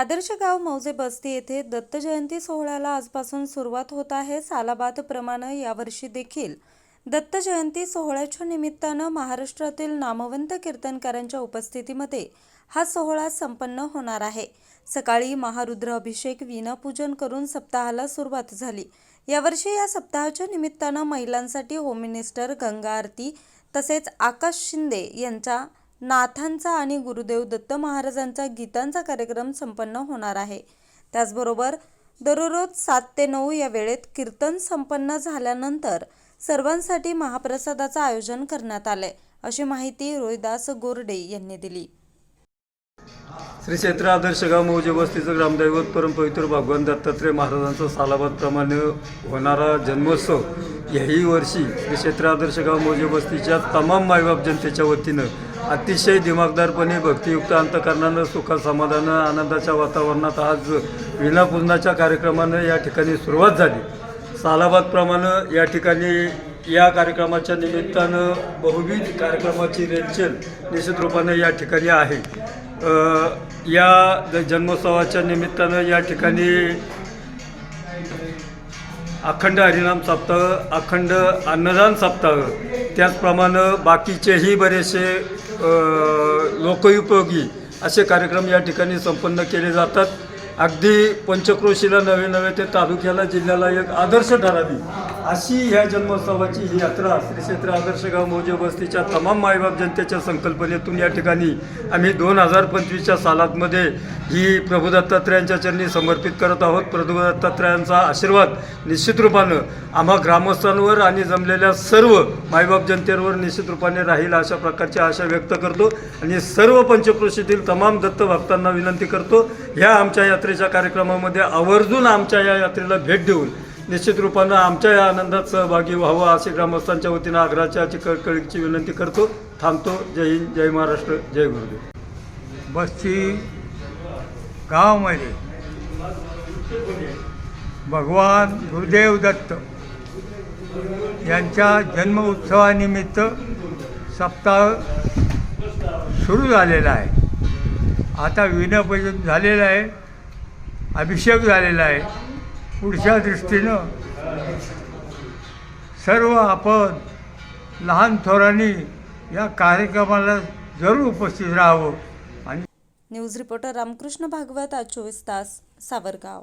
आदर्श गाव मौजे बस्ती येथे दत्त जयंती सोहळ्याला आजपासून सुरुवात होत आहे. सालाबाद प्रमाणे यावर्षी देखील दत्त जयंती सोहळ्याच्या निमित्तानं महाराष्ट्रातील नामवंत कीर्तनकारांच्या उपस्थितीमध्ये हा सोहळा संपन्न होणार आहे. सकाळी महारुद्र अभिषेक विनापूजन करून सप्ताहाला सुरुवात झाली. यावर्षी या सप्ताहाच्या निमित्तानं महिलांसाठी होम मिनिस्टर गंगा आरती तसेच आकाश शिंदे यांच्या नाथांचा आणि गुरुदेव दत्त महाराजांचा गीतांचा कार्यक्रम संपन्न होणार आहे. त्याचबरोबर दररोज सात ते नऊ या वेळेत कीर्तन संपन्न झाल्यानंतर सर्वांसाठी महाप्रसादाचं आयोजन करण्यात आलंय अशी माहिती रोहिदास गोरडे यांनी दिली. श्री क्षेत्र आदर्श गाव मौजे वस्तीचं ग्रामदैवत परमपवित्र भगवान दत्तात्रय महाराजांचा सालाबादप्रमाणे होणारा जन्मोत्सव याही वर्षी श्री क्षेत्र आदर्श गाव मोजे बस्तीच्या तमाम मायबाप जनतेच्या वतीनं अतिशय दिमागदारपणे भक्तियुक्त अंतकरणानं सुखा समाधानं आनंदाच्या वातावरणात आज विनापूजनाच्या कार्यक्रमानं या ठिकाणी सुरुवात झाली. सालाबादप्रमाणे या ठिकाणी या कार्यक्रमाच्या निमित्तानं बहुविध कार्यक्रमाची रेलचेल निश्चित रूपाने या ठिकाणी आहे. या ज- जन्मोत्सवाच्या निमित्तानं या ठिकाणी अखंड हरिनाम सप्ताह अखंड अन्नदान सप्ताह. त्याचप्रमाणे बाकीचेही बरेचसे अ, असे कार्यक्रम या ठिकाणी संपन्न केले जातात. अगदी पंचक्रोशीला नवे नवे ते तालुक्याला जिल्ह्याला एक आदर्श ठरावी. अशी ह्या जन्मोत्सवाची ही यात्रा श्री क्षेत्र आदर्श गाव मौजे वस्तीच्या तमाम मायबाप जनतेच्या संकल्पनेतून या ठिकाणी आम्ही दोन हजार पंचवीसच्या सालातमध्ये ही प्रभू दत्तात्रयांच्या चरणी समर्पित करत आहोत. प्रभू दत्तात्रयांचा आशीर्वाद निश्चित रूपानं आम्हा ग्रामस्थांवर आणि जमलेल्या सर्व मायबाप जनतेवर निश्चित रूपाने राहील अशा प्रकारची आशा व्यक्त करतो आणि सर्व पंचकृषीतील तमाम दत्त भक्तांना विनंती करतो ह्या आमच्या यात्रेच्या कार्यक्रमामध्ये आवर्जून आमच्या या यात्रेला भेट देऊन निश्चित रूपानं आमच्या या आनंदात सहभागी व्हावं अशी ग्रामस्थांच्या वतीनं आग्रहाच्या कळकळीची विनंती करतो. थांबतो. जय हिंद जय महाराष्ट्र जय गुरुदेव. बसची गावामध्ये भगवान गुरुदेव दत्त यांच्या जन्म उत्सवानिमित्त सप्ताह सुरू झालेला आहे. आता विनपूजन झालेलं आहे. अभिषेक झालेला आहे. पुढच्या दृष्टीनं सर्व आपण लहान थोरांनी या कार्यक्रमाला जरूर उपस्थित राहावं. आणि न्यूज रिपोर्टर रामकृष्ण भागवत आज चोवीस तास सावरगाव.